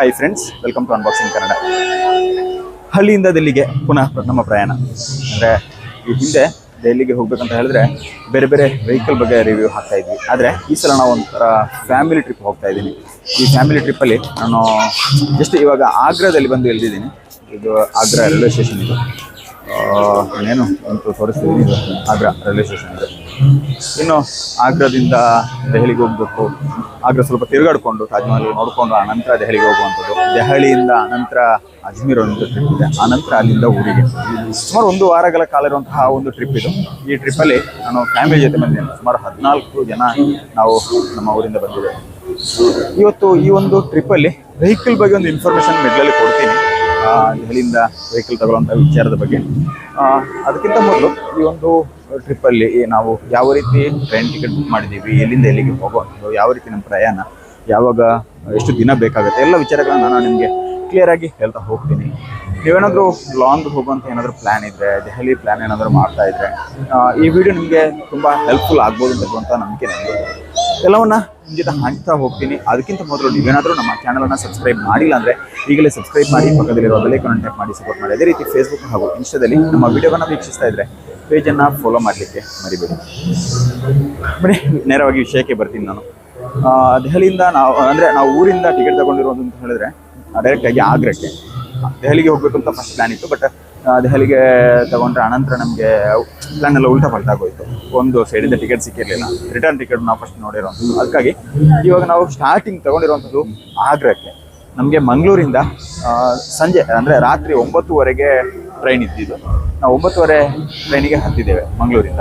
Hi friends welcome to unboxing Kannada ಹಳ್ಳಿಯಿಂದ ದೆಲ್ಲಿಗೆ ಪುನಃ ನಮ್ಮ ಪ್ರಯಾಣ. ಅಂದರೆ ಈ ಹಿಂದೆ ದೆಹಲಿಗೆ ಹೋಗ್ಬೇಕಂತ ಹೇಳಿದ್ರೆ ಬೇರೆ ಬೇರೆ ವೆಹಿಕಲ್ ಬಗ್ಗೆ ರಿವ್ಯೂ ಹಾಕ್ತಾ ಇದ್ವಿ. ಆದರೆ ಈ ಸಲ ನಾವು ಒಂಥರ ಫ್ಯಾಮಿಲಿ ಟ್ರಿಪ್ ಹೋಗ್ತಾ ಇದ್ದೀನಿ. ಈ ಫ್ಯಾಮಿಲಿ ಟ್ರಿಪ್ಪಲ್ಲಿ ನಾನು ಜಸ್ಟ್ ಇವಾಗ ಆಗ್ರಾದಲ್ಲಿ ಬಂದು ಎಲ್ದಿದ್ದೀನಿ ಇದು ಆಗ್ರಾ ರೈಲ್ವೆ ಸ್ಟೇಷನ್ ಇದು. ಏನು ಅಂತ ತೋರಿಸ್ತಿದ್ದೀನಿ ಇದು ಆಗ್ರಾ ರೈಲ್ವೆ ಸ್ಟೇಷನ್ ಇದು. ಇನ್ನು ಆಗ್ರಾದಿಂದ ದೆಹಲಿಗೆ ಹೋಗ್ಬೇಕು. ಆಗ್ರಾ ಸ್ವಲ್ಪ ತಿರುಗಾಡಿಕೊಂಡು, ತಾಜ್ಮಹಲ್ ನೋಡಿಕೊಂಡು ಆ ನಂತರ ದೆಹಲಿಗೆ ಹೋಗುವಂಥದ್ದು. ದೆಹಲಿಯಿಂದ ನಂತರ ಅಜ್ಮೀರ್ ಒಂದು ಟ್ರಿಪ್ ಇದೆ. ಆ ಅಲ್ಲಿಂದ ಊರಿಗೆ. ಸುಮಾರು ಒಂದು ವಾರಗಳ ಕಾಲ ಇರುವಂತಹ ಒಂದು ಟ್ರಿಪ್ ಇದು. ಈ ಟ್ರಿಪ್ಪಲ್ಲಿ ನಾನು ಫ್ಯಾಮಿಲಿ ಜೊತೆ ಬಂದಿದ್ದೇನೆ. ಸುಮಾರು ಹದಿನಾಲ್ಕು ಜನ ನಾವು ನಮ್ಮ ಊರಿಂದ ಬಂದಿದ್ದೇವೆ. ಇವತ್ತು ಈ ಒಂದು ಟ್ರಿಪ್ಪಲ್ಲಿ ವೆಹಿಕಲ್ ಬಗ್ಗೆ ಒಂದು ಇನ್ಫಾರ್ಮೇಷನ್ ಮೆಡ್ಲಲ್ಲಿ ಕೊಡ್ತೀನಿ. ದೆಹಲಿಯಿಂದ ವೆಹಿಕಲ್ ತಗೊಳ್ಳುವಂಥ ವಿಚಾರದ ಬಗ್ಗೆ. ಅದಕ್ಕಿಂತ ಮೊದಲು ಈ ಒಂದು ಟ್ರಿಪ್ಪಲ್ಲಿ ನಾವು ಯಾವ ರೀತಿ ಟ್ರೈನ್ ಟಿಕೆಟ್ ಬುಕ್ ಮಾಡಿದ್ದೀವಿ ಎಲ್ಲಿಂದ ಎಲ್ಲಿಗೆ ಹೋಗುವಂಥದ್ದು ಯಾವ ರೀತಿ ನಮ್ಮ ಪ್ರಯಾಣ, ಯಾವಾಗ, ಎಷ್ಟು ದಿನ ಬೇಕಾಗುತ್ತೆ, ಎಲ್ಲ ವಿಚಾರಗಳನ್ನ ನಾನು ನಿಮಗೆ ಕ್ಲಿಯರ್ ಆಗಿ ಹೇಳ್ತಾ ಹೋಗ್ತೀನಿ. ನೀವೇನಾದರೂ ಲಾಂಗ್ ಹೋಗುವಂಥ ಏನಾದರೂ ಪ್ಲ್ಯಾನ್ ಇದ್ದರೆ ದೆಹಲಿ ಪ್ಲ್ಯಾನ್ ಏನಾದರೂ ಮಾಡ್ತಾ ಇದ್ದರೆ ಈ ವಿಡಿಯೋ ನಿಮಗೆ ತುಂಬ ಹೆಲ್ಪ್ಫುಲ್ ಆಗ್ಬೋದು ಅಂತ ನಂಬಿಕೆ ನನಗೆ ಎಲ್ಲವನ್ನ ನಿಮ್ಮ ಹಾಕ್ತಾ ಹೋಗ್ತೀನಿ. ಅದಕ್ಕಿಂತ ಮೊದಲು ನೀವೇನಾದರೂ ನಮ್ಮ ಚಾನಲನ್ನು ಸಬ್ಸ್ಕ್ರೈಬ್ ಮಾಡಿಲ್ಲ ಅಂದರೆ ಈಗಲೇ ಸಬ್ಸ್ಕ್ರೈಬ್ ಮಾಡಿ, ಪಕ್ಕದಲ್ಲಿರುವ ಬೆಲೈಕನ್ನು ಟ್ಯಾಪ್ ಮಾಡಿ ಸಪೋರ್ಟ್ ಮಾಡಿ. ಅದೇ ರೀತಿ ಫೇಸ್ಬುಕ್ ಹಾಗೂ ಇನ್ಸ್ಟಾದಲ್ಲಿ ನಮ್ಮ ವಿಡಿಯೋವನ್ನು ವೀಕ್ಷಿಸ್ತಾ ಇದ್ದರೆ ಪೇಜನ್ನು ಫಾಲೋ ಮಾಡಲಿಕ್ಕೆ ಮರಿಬೇಡಿ. ಬನ್ನಿ, ನೇರವಾಗಿ ವಿಷಯಕ್ಕೆ ಬರ್ತೀನಿ ನಾನು. ದೆಹಲಿಯಿಂದ ನಾವು, ಅಂದರೆ ನಾವು ಊರಿಂದ ಟಿಕೆಟ್ ತಗೊಂಡಿರೋದು ಅಂತ ಹೇಳಿದ್ರೆ ಡೈರೆಕ್ಟಾಗಿ ಆಗ್ರಕ್ಕೆ. ದೆಹಲಿಗೆ ಹೋಗ್ಬೇಕು ಅಂತ ಫಸ್ಟ್ ಪ್ಲಾನ್ ಇತ್ತು ಬಟ್ ದೆಹಲಿಗೆ ತಗೊಂಡ್ರೆ ಅನಂತರ ನಮಗೆ ಪ್ಲಾನ್ ಎಲ್ಲ ಉಲ್ಟಾ ಪಲ್ಟಾ ಆಗೋಯ್ತು. ಒಂದು ಸೈಡಿಂದ ಟಿಕೆಟ್ ಸಿಕ್ಕಿರಲಿಲ್ಲ. ರಿಟರ್ನ್ ಟಿಕೆಟ್ ನಾವು ಫಸ್ಟ್ ನೋಡಿರೋ ಅದಕ್ಕಾಗಿ ಇವಾಗ ನಾವು ಸ್ಟಾರ್ಟಿಂಗ್ ತಗೊಂಡಿರುವಂಥದ್ದು ಆಗ್ರಹಕ್ಕೆ. ನಮಗೆ ಮಂಗಳೂರಿಂದ ಸಂಜೆ, ಅಂದರೆ ರಾತ್ರಿ ಒಂಬತ್ತುವರೆಗೆ ಟ್ರೈನ್ ಇದ್ದಿದ್ದು. ನಾವು ಒಂಬತ್ತುವರೆ ಟ್ರೈನಿಗೆ ಹತ್ತಿದ್ದೇವೆ ಮಂಗಳೂರಿಂದ.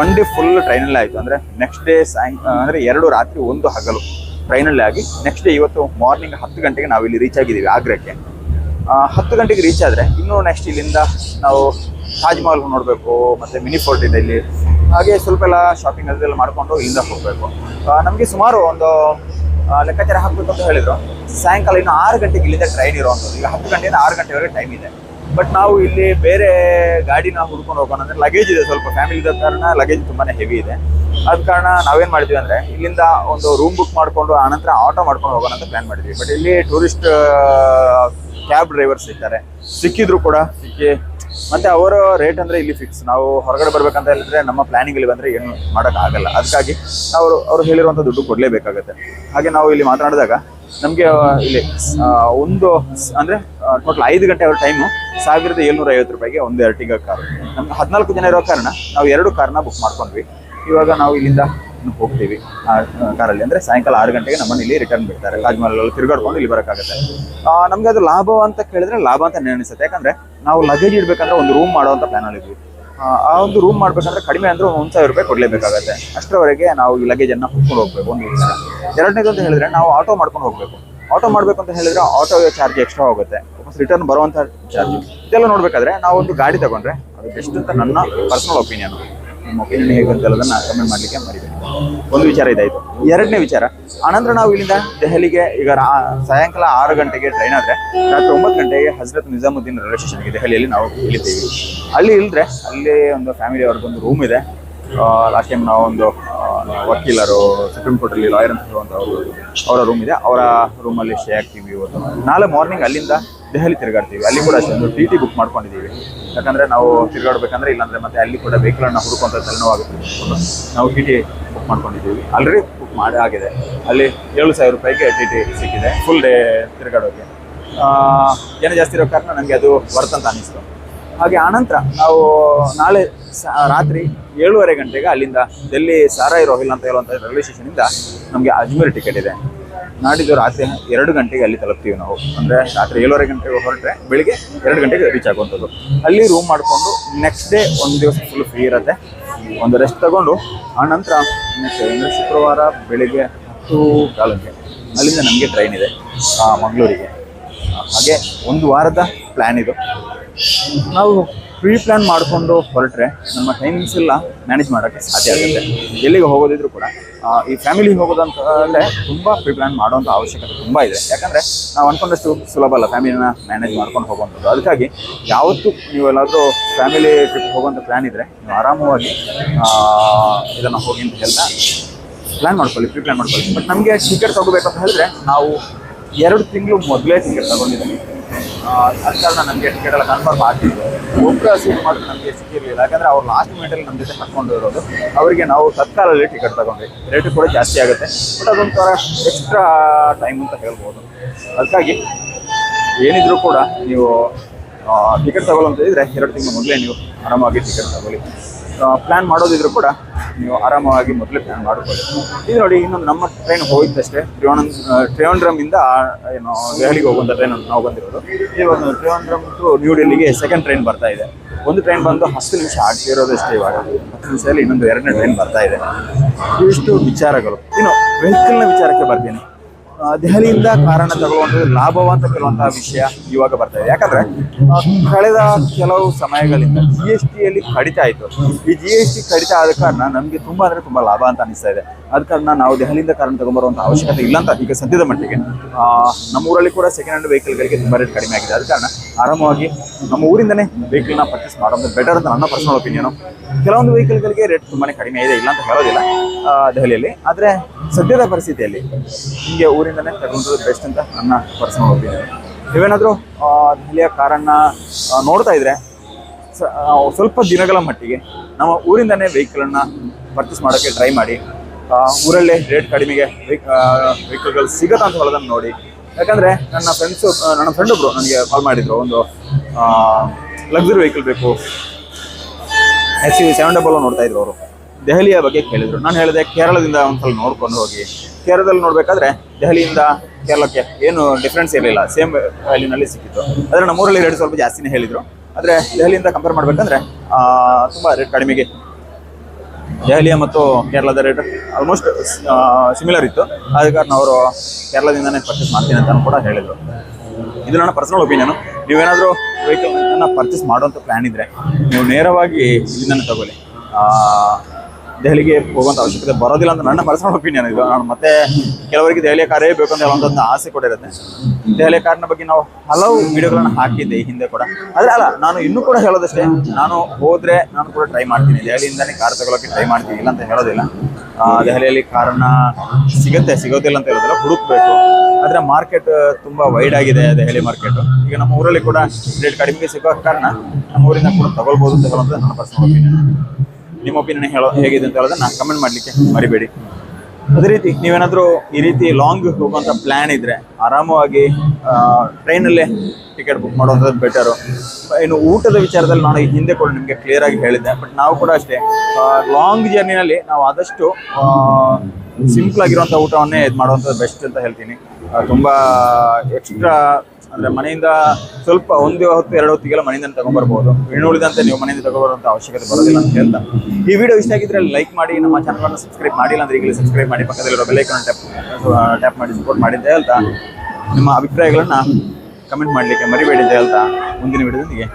ಒನ್ ಡೇ ಫುಲ್ ಟ್ರೈನಲ್ಲೇ ಆಯಿತು. ಅಂದರೆ ನೆಕ್ಸ್ಟ್ ಡೇ ಸಾಯಂ, ಅಂದರೆ ಎರಡು ರಾತ್ರಿ ಒಂದು ಹಗಲು. ಟ್ರೈನಲ್ಲೇ ಆಗಿ ನೆಕ್ಸ್ಟ್ ಡೇ ಇವತ್ತು ಮಾರ್ನಿಂಗ್ ಹತ್ತು ಗಂಟೆಗೆ ನಾವು ಇಲ್ಲಿ ರೀಚ್ ಆಗಿದ್ದೀವಿ ಆಗ್ರಕ್ಕೆ. ಹತ್ತು ಗಂಟೆಗೆ ರೀಚ್ ಆದರೆ ಇನ್ನೂ ನೆಕ್ಸ್ಟ್ ಇಲ್ಲಿಂದ ನಾವು ತಾಜ್ ಮಹಲ್ ನೋಡಬೇಕು, ಮತ್ತು ಮಿನಿ ಫೋರ್ಟ್ ಇದೆ ಇಲ್ಲಿ. ಹಾಗೆ ಸ್ವಲ್ಪ ಎಲ್ಲ ಶಾಪಿಂಗ್ ಅದೆಲ್ಲ ಮಾಡಿಕೊಂಡು ಇಲ್ಲಿಂದ ಹೋಗಬೇಕು. ನಮಗೆ ಸುಮಾರು ಒಂದು ಲೆಕ್ಕಾಚಾರ ಹಾಕಬೇಕು ಅಂತ ಹೇಳಿದ್ರು. ಸಾಯಂಕಾಲ ಇನ್ನು ಆರು ಗಂಟೆಗೆ ಇಲ್ಲಿಂದ ಟ್ರೈನ್ ಇರುವಂಥದ್ದು. ಈಗ ಹತ್ತು ಗಂಟೆಯಿಂದ ಆರು ಗಂಟೆವರೆಗೆ ಟೈಮ್ ಇದೆ. ಬಟ್ ನಾವು ಇಲ್ಲಿ ಬೇರೆ ಗಾಡಿನ ಹುಡ್ಕೊಂಡು ಹೋಗೋಣ ಅಂದರೆ ಲಗೇಜ್ ಇದೆ ಸ್ವಲ್ಪ. ಫ್ಯಾಮಿಲಿ ಇದ್ದ ಕಾರಣ ಲಗೇಜ್ ತುಂಬಾ ಹೆವಿ ಇದೆ. ಆದ ಕಾರಣ ನಾವೇನ್ ಮಾಡಿದ್ವಿ ಅಂದ್ರೆ ಇಲ್ಲಿಂದ ಒಂದು ರೂಮ್ ಬುಕ್ ಮಾಡ್ಕೊಂಡು ಆನಂತರ ಆಟೋ ಮಾಡ್ಕೊಂಡು ಹೋಗೋಣ ಅಂತ ಪ್ಲಾನ್ ಮಾಡಿದ್ವಿ. ಬಟ್ ಇಲ್ಲಿ ಟೂರಿಸ್ಟ್ ಕ್ಯಾಬ್ ಡ್ರೈವರ್ಸ್ ಇದ್ದಾರೆ. ಸಿಕ್ಕಿದ್ರು ಕೂಡ ಸಿಕ್ಕಿ, ಮತ್ತೆ ಅವರ ರೇಟ್ ಅಂದ್ರೆ ಇಲ್ಲಿ ಫಿಕ್ಸ್ ನಾವು ಹೊರಗಡೆ ಬರ್ಬೇಕಂತ ಹೇಳಿದ್ರೆ ನಮ್ಮ ಪ್ಲಾನಿಂಗ್ ಇಲ್ಲಿ ಬಂದ್ರೆ ಏನು ಮಾಡಕ್ ಆಗಲ್ಲ. ಅದಕ್ಕಾಗಿ ಅವರು, ಅವ್ರು ಹೇಳಿರುವಂತ ದುಡ್ಡು ಕೊಡ್ಲೇಬೇಕಾಗತ್ತೆ. ಹಾಗೆ ನಾವು ಇಲ್ಲಿ ಮಾತನಾಡಿದಾಗ ನಮಗೆ ಇಲ್ಲಿ ಒಂದು ಅಂದ್ರೆ ಟೋಟಲ್ ಐದು ಗಂಟೆ ಅವರ ಟೈಮು ಸಾವಿರದ ಏಳ್ನೂರ ಐವತ್ತು ರೂಪಾಯಿಗೆ ಒಂದು ಎರಟಿಗ ಕಾರ್. ನಮ್ಗೆ ಹದಿನಾಲ್ಕು ಜನ ಇರೋ ಕಾರಣ ನಾವು ಎರಡು ಕಾರ್ನ ಬುಕ್ ಮಾಡ್ಕೊಂಡ್ವಿ. ಇವಾಗ ನಾವು ಇಲ್ಲಿಂದ ಹೋಗ್ತೀವಿ. ಆ ಕಾರಲ್ಲಿ. ಅಂದ್ರೆ ಸಾಯಂಕಾಲ ಆರು ಗಂಟೆಗೆ ನಮ್ಮನ್ನು ಇಲ್ಲಿ ರಿಟರ್ನ್ ಬಿಡ್ತಾರೆ. ತಾಜ್ಮಹಲ್ ಅಲ್ಲಿ ತಿರುಗಾಡ್ಕೊಂಡು ಇಲ್ಲಿ ಬರೋಕ್ಕಾಗುತ್ತೆ. ನಮ್ಗೆ ಅದು ಲಾಭ ಅಂತ ಕೇಳಿದ್ರೆ ಲಾಭ ಅಂತ ನೆನೆಸುತ್ತೆ ಯಾಕಂದ್ರೆ ನಾವು ಲಗೇಜ್ ಇಡ್ಬೇಕಂದ್ರೆ ಒಂದು ರೂಮ್ ಮಾಡುವಂತ ಪ್ಲಾನ್ ಅಲ್ಲಿ ಆ ಒಂದು ರೂಮ್ ಮಾಡ್ಬೇಕಂದ್ರೆ ಕಡಿಮೆ ಅಂದ್ರೆ ಒಂದು ಸಾವಿರ ರೂಪಾಯಿ ಕೊಡ್ಲೇಬೇಕಾಗತ್ತೆ. ಅಷ್ಟರವರೆಗೆ ನಾವು ಈ ಲಗೇಜ್ ಅನ್ನ ಹೊತ್ಕೊಂಡು ಹೋಗ್ಬೇಕು. ಒಂದು ದಿವಸ ಎರಡನೇದು ಅಂತ ಹೇಳಿದ್ರೆ ನಾವು ಆಟೋ ಮಾಡ್ಕೊಂಡು ಹೋಗ್ಬೇಕು. ಆಟೋ ಮಾಡ್ಬೇಕು ಅಂತ ಹೇಳಿದ್ರೆ ಆಟೋ ಚಾರ್ಜ್ ಎಕ್ಸ್ಟ್ರಾ ಹೋಗುತ್ತೆ ವಾಪಸ್ ರಿಟರ್ನ್ ಬರುವಂತ ಚಾರ್ಜ್ ಇದೆಲ್ಲ ನೋಡ್ಬೇಕಾದ್ರೆ ನಾವು ಒಂದು ಗಾಡಿ ತಗೊಂಡ್ರೆ ಅದು ಬೆಸ್ಟ್ ಅಂತ ನನ್ನ ಪರ್ಸನಲ್ ಒಪಿನಿಯನ್ ನಿಮ್ಮ ಒಪಿನಿಯನ್ ಹೇಗೆ ಅಂತ ಮಾಡ್ಲಿಕ್ಕೆ ಮರಿಬೇಡಿ. ಒಂದು ವಿಚಾರ ಇದಾಯ್ತು ಎರಡನೇ ವಿಚಾರ, ಆನಂತರ ನಾವು ಇಲ್ಲಿಂದ ದೆಹಲಿಗೆ ಈಗ ಸಾಯಂಕಾಲ ಆರು ಗಂಟೆಗೆ ಟ್ರೈನ್ ಆದ್ರೆ ರಾತ್ರಿ ಒಂಬತ್ತು ಗಂಟೆಗೆ ಹಜರತ್ ನಿಜಾಮುದ್ದೀನ್ ರೈಲ್ವೆ ಸ್ಟೇಷನ್ಗೆ ದೆಹಲಿಯಲ್ಲಿ ನಾವು ಇಳಿತೀವಿ. ಅಲ್ಲಿ ಇಲ್ದ್ರೆ ಅಲ್ಲಿ ಒಂದು ಫ್ಯಾಮಿಲಿ ಅವ್ರದ್ದೊಂದು ರೂಮ್ ಇದೆ. ಲಾಸ್ಟ್ ಟೈಮ್ ನಾವು ಒಂದು ವಕೀಲರು ಸುಪ್ರೀಂ ಕೋರ್ಟಲ್ಲಿ ಲಾಯರ್ ಅಂತ ಅವರ ರೂಮ್ ಇದೆ. ಅವರ ರೂಮಲ್ಲಿ ಸ್ಟೇ ಆಗ್ತೀವಿ ಇವತ್ತು. ನಾಳೆ ಮಾರ್ನಿಂಗ್ ಅಲ್ಲಿಂದ ದೆಹಲಿ ತಿರುಗಾಡ್ತೀವಿ. ಅಲ್ಲಿ ಕೂಡ ಅಷ್ಟೊಂದು ಟಿ ಟಿ ಬುಕ್ ಮಾಡ್ಕೊಂಡಿದ್ದೀವಿ. ಯಾಕಂದ್ರೆ ನಾವು ತಿರುಗಾಡ್ಬೇಕಂದ್ರೆ ಇಲ್ಲಾಂದರೆ ಮತ್ತೆ ಅಲ್ಲಿ ಕೂಡ ವೆಹಿಕಲನ್ನು ಹುಡುಕುವಂಥ ತಲೆನೋವಾಗುತ್ತೆ ನಾವು ಟಿ ಟಿ ಬುಕ್ ಮಾಡ್ಕೊಂಡಿದ್ದೀವಿ. ಆಲ್ರೆಡಿ ಬುಕ್ ಮಾಡಿ ಆಗಿದೆ. ಅಲ್ಲಿ ಏಳು ಸಾವಿರ ರೂಪಾಯಿಗೆ ಟಿ ಟಿ ಸಿಕ್ಕಿದೆ. ಫುಲ್ ಡೇ ತಿರುಗಾಡೋಕೆ. ಏನೇ ಜಾಸ್ತಿ ಇರೋ ಕಾರಣ ನನಗೆ ಅದು ವರ್ತ್ ಅಂತ ಅನಿಸ್ತು. ಹಾಗೆ ಆನಂತರ ನಾವು ನಾಳೆ ರಾತ್ರಿ ಏಳುವರೆ ಗಂಟೆಗೆ ಅಲ್ಲಿಂದ ಡೆಲ್ಲಿ ಸಾರಾಯಿ ರೋಹಿಲ್ ಅಂತ ಹೇಳುವಂಥ ರೈಲ್ವೆ ಸ್ಟೇಷನಿಂದ ನಮಗೆ ಅಜ್ಮೀರ್ ಟಿಕೆಟ್ ಇದೆ. ನಾಡಿದ್ದು ರಾತ್ರಿ ಎರಡು ಗಂಟೆಗೆ ಅಲ್ಲಿ ತಲುಪ್ತೀವಿ ನಾವು. ಅಂದರೆ ರಾತ್ರಿ ಏಳುವರೆ ಗಂಟೆಗೆ ಹೊರಟ್ರೆ ಬೆಳಿಗ್ಗೆ ಎರಡು ಗಂಟೆಗೆ ರೀಚ್ ಆಗುವಂಥದ್ದು. ಅಲ್ಲಿ ರೂಮ್ ಮಾಡಿಕೊಂಡು ನೆಕ್ಸ್ಟ್ ಡೇ ಒಂದು ದಿವಸ ಫುಲ್ ಫ್ರೀ ಇರುತ್ತೆ. ಒಂದು ರೆಸ್ಟ್ ತಗೊಂಡು ಆನಂತರ ನೆಕ್ಸ್ಟ್ ಅಂದರೆ ಶುಕ್ರವಾರ ಬೆಳಿಗ್ಗೆ ಹತ್ತು ಕಾಲಕ್ಕೆ ಅಲ್ಲಿಂದ ನಮಗೆ ಟ್ರೈನ್ ಇದೆ ಆ, ಮಂಗಳೂರಿಗೆ. ಹಾಗೆ ಒಂದು ವಾರದ ಪ್ಲ್ಯಾನ್ ಇದು. ನಾವು ಪ್ರೀ ಪ್ಲಾನ್ ಮಾಡಿಕೊಂಡು ಹೊರಟ್ರೆ ನಮ್ಮ ಟೈಮಿಂಗ್ಸ್ ಎಲ್ಲ ಮ್ಯಾನೇಜ್ ಮಾಡೋಕ್ಕೆ ಸಾಧ್ಯ ಆಗುತ್ತೆ. ಎಲ್ಲಿಗೆ ಹೋಗೋದಿದ್ರು ಕೂಡ ಈ ಫ್ಯಾಮಿಲಿ ಹೋಗೋದಂತಲ್ಲೇ ತುಂಬ ಪ್ರೀ ಪ್ಲಾನ್ ಮಾಡುವಂಥ ಅವಶ್ಯಕತೆ ತುಂಬ ಇದೆ. ಯಾಕಂದರೆ ನಾವು ಅಂದ್ಕೊಂಡಷ್ಟು ಸುಲಭ ಅಲ್ಲ ಫ್ಯಾಮಿಲಿನ ಮ್ಯಾನೇಜ್ ಮಾಡ್ಕೊಂಡು ಹೋಗುವಂಥದ್ದು. ಅದಕ್ಕಾಗಿ ಯಾವತ್ತೂ ನೀವು ಎಲ್ಲಾದರೂ ಫ್ಯಾಮಿಲಿ ಟ್ರಿಪ್ ಹೋಗುವಂಥ ಪ್ಲ್ಯಾನ್ ಇದ್ದರೆ ನೀವು ಆರಾಮವಾಗಿ ಇದನ್ನು ಹೋಗಿ ಅಂತ ಹೇಳ್ತಾ ಪ್ಲ್ಯಾನ್ ಮಾಡ್ಕೊಳ್ಳಿ ಪ್ರೀ ಪ್ಲ್ಯಾನ್ ಮಾಡ್ಕೊಳ್ಳಿ. ಬಟ್ ನಮಗೆ ಟಿಕೆಟ್ ತಗೋಬೇಕಂತ ಹೇಳಿದ್ರೆ ನಾವು ಎರಡು ತಿಂಗಳು ಮೊದಲೇ ಟಿಕೆಟ್ ತಗೊಂಡಿದ್ದೀವಿ. ಅದ ಕಾರಣ ನಮಗೆ ಟಿಕೆಟ್ ಎಲ್ಲ ಕನ್ಫರ್ಮ್ ಆಗ್ತಿತ್ತು ಒಬ್ಬರ ಸೀಟ್ ಮಾತ್ರ ನಮಗೆ ಸಿಕ್ಕಿರಲಿಲ್ಲ. ಯಾಕಂದರೆ ಅವ್ರು ಲಾಸ್ಟ್ ಮಿನಿಟಲ್ಲಿ ನಮ್ಮ ಜೊತೆ ಕರ್ಕೊಂಡು ಇರೋದು ಅವರಿಗೆ ನಾವು ತತ್ಕಾಲಲ್ಲಿ ಟಿಕೆಟ್ ತಗೊಂಡ್ವಿ. ರೇಟು ಕೂಡ ಜಾಸ್ತಿ ಆಗುತ್ತೆ. ಬಟ್ ಅದೊಂಥರ ಎಕ್ಸ್ಟ್ರಾ ಟೈಮ್ ಅಂತ ಹೇಳ್ಬೋದು. ಅದಕ್ಕಾಗಿ ಏನಿದ್ರು ಕೂಡ ನೀವು ಟಿಕೆಟ್ ತಗೊಳ್ಳೋಂತ ಇದ್ರೆ ಎರಡು ತಿಂಗಳ ಮೊದಲೇ ನೀವು ಆರಾಮಾಗಿ ಟಿಕೆಟ್ ತಗೊಳ್ಳಿ. ಪ್ಲ್ಯಾನ್ ಮಾಡೋದಿದ್ರು ಕೂಡ ನೀವು ಆರಾಮವಾಗಿ ಮೊದಲೇ ಪ್ಲ್ಯಾನ್ ಮಾಡ್ಕೊಳ್ಳಿ. ಇದು ನೋಡಿ ಇನ್ನೊಂದು ನಮ್ಮ ಟ್ರೈನ್ ಹೋಗಿದ್ದಷ್ಟೇ. ತ್ರಿವಣಂ ಇಂದ ಏನು, ದೆಹಲಿಗೆ ಹೋಗುವಂಥ ಟ್ರೈನ್ ನಾವು ಬಂದಿರೋದು. ಇವಾಗ ತ್ರಿವಂಡ್ರಮ್ ಟು ನ್ಯೂ ಡೆಲ್ಲಿಗೆ ಸೆಕೆಂಡ್ ಟ್ರೈನ್ ಬರ್ತಾ ಇದೆ. ಒಂದು ಟ್ರೈನ್ ಬಂದು ಹತ್ತು ನಿಮಿಷ ಆಗ್ತಿರೋದಷ್ಟೇ ಇವಾಗ. ಹತ್ತು ನಿಮಿಷದಲ್ಲಿ ಇನ್ನೊಂದು ಎರಡನೇ ಟ್ರೈನ್ ಬರ್ತಾ ಇದೆ. ಇವಿಷ್ಟು ವಿಚಾರಗಳು. ಇನ್ನು ವೆಹಿಕಲ್ನ ವಿಚಾರಕ್ಕೆ ಬರ್ತೀನಿ. ಆ, ಕಾರಣ ತಗೊಂಡು ಲಾಭವ ಲಾಭವಂತ ಕೆಲವಂತಹ ವಿಷಯ ಇವಾಗ ಬರ್ತಾ ಇದೆ. ಯಾಕಂದ್ರೆ ಕಳೆದ ಕೆಲವು ಸಮಯಗಳಿಂದ ಜಿ ಎಸ್ ಟಿಯಲ್ಲಿ ಕಡಿತ ಆಯಿತು. ಈ ಜಿ ಎಸ್ ಟಿ ಕಡಿತ ಆದ ಕಾರಣ ನಮಗೆ ತುಂಬಾ ಅಂದ್ರೆ ತುಂಬಾ ಲಾಭ ಅಂತ ಅನಿಸ್ತಾ ಇದೆ. ಆದ ಕಾರಣ ನಾವು ದೆಹಲಿಯಿಂದ ಕಾರಣ ತಗೊಂಬರುವಂಥ ಅವಶ್ಯಕತೆ ಇಲ್ಲ ಅಂತ ಈಗ ಸದ್ಯದ ಮಟ್ಟಿಗೆ. ಆ, ನಮ್ಮ ಊರಲ್ಲಿ ಕೂಡ ಸೆಕೆಂಡ್ ಹ್ಯಾಂಡ್ ವೆಹಿಕಲ್ಗಳಿಗೆ ತುಂಬಾ ರೇಟ್ ಕಡಿಮೆ ಆಗಿದೆ. ಆದ ಕಾರಣ ಆರಾಮವಾಗಿ ನಮ್ಮ ಊರಿಂದನೇ ವೆಹಿಕಲ್ನ ಪರ್ಚೇಸ್ ಮಾಡೋದು ಬೆಟರ್ ಅಂತ ನನ್ನ ಪರ್ಸನಲ್ ಒಪಿನಿಯನು ಕೆಲವೊಂದು ವೆಹಿಕಲ್ಗಳಿಗೆ ರೇಟ್ ತುಂಬಾ ಕಡಿಮೆ ಇದೆ ಇಲ್ಲ ಅಂತ ಹೇಳೋದಿಲ್ಲ. ದೆಹಲಿಯಲ್ಲಿ. ಆದರೆ ಸದ್ಯದ ಪರಿಸ್ಥಿತಿಯಲ್ಲಿ ನಿಮಗೆ ಊರಿಂದನೇ ತಗೊಂಡ್ರೆ ಬೆಸ್ಟ್ ಅಂತ ನನ್ನ ಪರ್ಸನಲ್ ಒಪಿನಿಯನ್ ನೀವೇನಾದರೂ ದೆಹಲಿಯ ಕಾರನ್ನ ನೋಡ್ತಾ ಇದ್ರೆ ಸ್ವಲ್ಪ ದಿನಗಳ ಮಟ್ಟಿಗೆ ನಮ್ಮ ಊರಿಂದನೇ ವೆಹಿಕಲನ್ನು ಪರ್ಚೇಸ್ ಮಾಡೋಕ್ಕೆ ಟ್ರೈ ಮಾಡಿ. ಊರಲ್ಲೇ ರೇಟ್ ಕಡಿಮೆಗೆ ವೆಹಿಕಲ್ಗಳು ಸಿಗುತ್ತಾ ಅಂತ ಹೇಳೋದನ್ನು ನೋಡಿ. ಯಾಕಂದರೆ ನನ್ನ ಫ್ರೆಂಡ್ಸು ನನ್ನ ಫ್ರೆಂಡ್ ಒಬ್ಬರು ನನಗೆ ಕಾಲ್ ಮಾಡಿದರು, ಒಂದು ಲಕ್ಸುರಿ ವೆಹಿಕಲ್ ಬೇಕು. ಎಸ್ ಯು ಸೆವೆನ್ ಡಬಲ್ ನೋಡ್ತಾ ಇದ್ರು ಅವರು. ದೆಹಲಿಯ ಬಗ್ಗೆ ಕೇಳಿದರು. ನಾನು ಹೇಳಿದೆ ಕೇರಳದಿಂದ ಒಂದ್ಸಲ ನೋಡ್ಕೊಂಡು ಹೋಗಿ. ಕೇರಳದಲ್ಲಿ ನೋಡಬೇಕಾದ್ರೆ ದೆಹಲಿಯಿಂದ ಕೇರಳಕ್ಕೆ ಏನು ಡಿಫ್ರೆನ್ಸ್ ಇರಲಿಲ್ಲ. ಸೇಮ್ ವ್ಯಾಲ್ಯೂನಲ್ಲಿ ಸಿಕ್ಕಿತ್ತು. ಆದರೆ ನಮ್ಮೂರಲ್ಲಿ ರೇಟ್ ಸ್ವಲ್ಪ ಜಾಸ್ತಿನೇ ಹೇಳಿದರು. ಆದರೆ ದೆಹಲಿಯಿಂದ ಕಂಪೇರ್ ಮಾಡಬೇಕಂದ್ರೆ ತುಂಬ ರೇಟ್ ಕಡಿಮೆಗೆ. ದೆಹಲಿಯ ಮತ್ತು ಕೇರಳದ ರೇಟ್ ಆಲ್ಮೋಸ್ಟ್ ಸಿಮಿಲರ್ ಇತ್ತು. ಆದ ಕಾರಣ ಅವರು ಕೇರಳದಿಂದನೇ ಪರ್ಚೇಸ್ ಮಾಡ್ತೀನಿ ಅಂತ ಕೂಡ ಹೇಳಿದರು. ಇದು ನನ್ನ ಪರ್ಸನಲ್ ಒಪಿನಿಯನು ನೀವೇನಾದರೂ ವೆಹಿಕಲ್ನ ಪರ್ಚೇಸ್ ಮಾಡುವಂಥ ಪ್ಲ್ಯಾನ್ ಇದ್ದರೆ ನೀವು ನೇರವಾಗಿ ಇದನ್ನು ತಗೊಳ್ಳಿ. ದೆಹಲಿಗೆ ಹೋಗುವಂಥ ಅವಶ್ಯಕತೆ ಬರೋದಿಲ್ಲ ಅಂತ ನನ್ನ ಪರ್ಸನಲ್ ಒಪಿನಿಯನ್ ಇದು. ನಾನು ಮತ್ತೆ ಕೆಲವರಿಗೆ ದೆಹಲಿಯ ಕಾರೇ ಬೇಕು ಅಂತ ಒಂದು ಆಸೆ ಕೂಡ ಇರುತ್ತೆ. ದೆಹಲಿಯ ಕಾರ್ನ ಬಗ್ಗೆ ನಾವು ಹಲವು ವಿಡಿಯೋಗಳನ್ನು ಹಾಕಿದ್ದೆ ಈ ಹಿಂದೆ ಕೂಡ. ಆದರೆ ಅಲ್ಲ, ನಾನು ಇನ್ನೂ ಕೂಡ ಹೇಳೋದಷ್ಟೇ, ನಾನು ಹೋದ್ರೆ ನಾನು ಕೂಡ ಟ್ರೈ ಮಾಡ್ತೀನಿ. ದೆಹಲಿಯಿಂದನೇ ಕಾರ್ ತಗೊಳ್ಳೋಕೆ ಟ್ರೈ ಮಾಡ್ತೀನಿ. ಇಲ್ಲ ಅಂತ ಹೇಳೋದಿಲ್ಲ. ದೆಹಲಿಯಲ್ಲಿ ಕಾರನ್ನ ಸಿಗುತ್ತೆ, ಸಿಗೋದಿಲ್ಲ ಅಂತ ಹೇಳೋದಿಲ್ಲ. ಹುಡುಕ್ಬೇಕು ಆದ್ರೆ ಮಾರ್ಕೆಟ್ ತುಂಬ ವೈಡ್ ಆಗಿದೆ ದೆಹಲಿ ಮಾರ್ಕೆಟ್ ಈಗ ನಮ್ಮ ಊರಲ್ಲಿ ಕೂಡ ರೇಟ್ ಕಡಿಮೆ ಸಿಗೋ ಕಾರಣ ನಮ್ಮ ಊರಿಂದ ಕೂಡ ತಗೊಳ್ಬೋದು ಅಂತ ಹೇಳೋದು ನನ್ನ ಪರ್ಸನಲ್ ಒಪಿನಿಯನ್ ನಿಮ್ಮ ಒಪಿನಿಯನ್ ಹೇಳೋ ಹೇಗಿದೆ ಅಂತ ಹೇಳೋದನ್ನ ಕಮೆಂಟ್ ಮಾಡಲಿಕ್ಕೆ ಮರಿಬೇಡಿ. ಅದೇ ರೀತಿ ನೀವೇನಾದರೂ ಈ ರೀತಿ ಲಾಂಗ್ ಹೋಗುವಂಥ ಪ್ಲ್ಯಾನ್ ಇದ್ದರೆ ಆರಾಮವಾಗಿ ಟ್ರೈನಲ್ಲೇ ಟಿಕೆಟ್ ಬುಕ್ ಮಾಡುವಂಥದ್ದು ಬೆಟರು ಇನ್ನು ಊಟದ ವಿಚಾರದಲ್ಲಿ ನಾನು ಹಿಂದೆ ಕೂಡ ನಿಮಗೆ ಕ್ಲಿಯರ್ ಆಗಿ ಹೇಳಿದ್ದೆ. ಬಟ್ ನಾವು ಕೂಡ ಅಷ್ಟೇ ಲಾಂಗ್ ಜರ್ನಿನಲ್ಲಿ ನಾವು ಆದಷ್ಟು ಸಿಂಪಲ್ ಆಗಿರುವಂಥ ಊಟವನ್ನೇ ಇದು ಮಾಡುವಂಥದ್ದು ಬೆಸ್ಟ್ ಅಂತ ಹೇಳ್ತೀನಿ. ತುಂಬ ಎಕ್ಸ್ಟ್ರಾ ಅಂದರೆ ಮನೆಯಿಂದ ಸ್ವಲ್ಪ ಒಂದು ಹೊತ್ತು ಎರಡು ಹೊತ್ತಿಗೆಲ್ಲ ಮನೆಯಿಂದ ತಗೊಂಡ್ಬರ್ಬೋದು ಇನ್ನು ಉಳಿದಂತೆ ನೀವು ಮನೆಯಿಂದ ತಗೊಂಡ್ಬರುವಂಥ ಅವಶ್ಯಕತೆ ಬರೋದಿಲ್ಲ ಅಂತ ಹೇಳ್ತಾ. ಈ ವಿಡಿಯೋ ಇಷ್ಟ ಆಗಿದ್ರೆ ಲೈಕ್ ಮಾಡಿ, ನಮ್ಮ ಚಾನಲನ್ನು ಸಬ್ಸ್ಕ್ರೈಬ್ ಮಾಡಿಲ್ಲ ಅಂದ್ರೆ ಈಗಲೇ ಸಬ್ಸ್ಕ್ರೈಬ್ ಮಾಡಿ ಪಕ್ಕದಲ್ಲಿರೋ ಬೆಲ್ಲೈಕನ್ ಟ್ಯಾಪ್ ಟ್ಯಾಪ್ ಮಾಡಿ ಸಪೋರ್ಟ್ ಮಾಡಿ ಅಂತ ಹೇಳ್ತಾ. ನಿಮ್ಮ ಅಭಿಪ್ರಾಯಗಳನ್ನು ಕಮೆಂಟ್ ಮಾಡಲಿಕ್ಕೆ ಮರಿಬೇಡಿ ಅಂತ ಹೇಳ್ತಾ. ಮುಂದಿನ ವಿಡಿಯೋದೊಂದಿಗೆ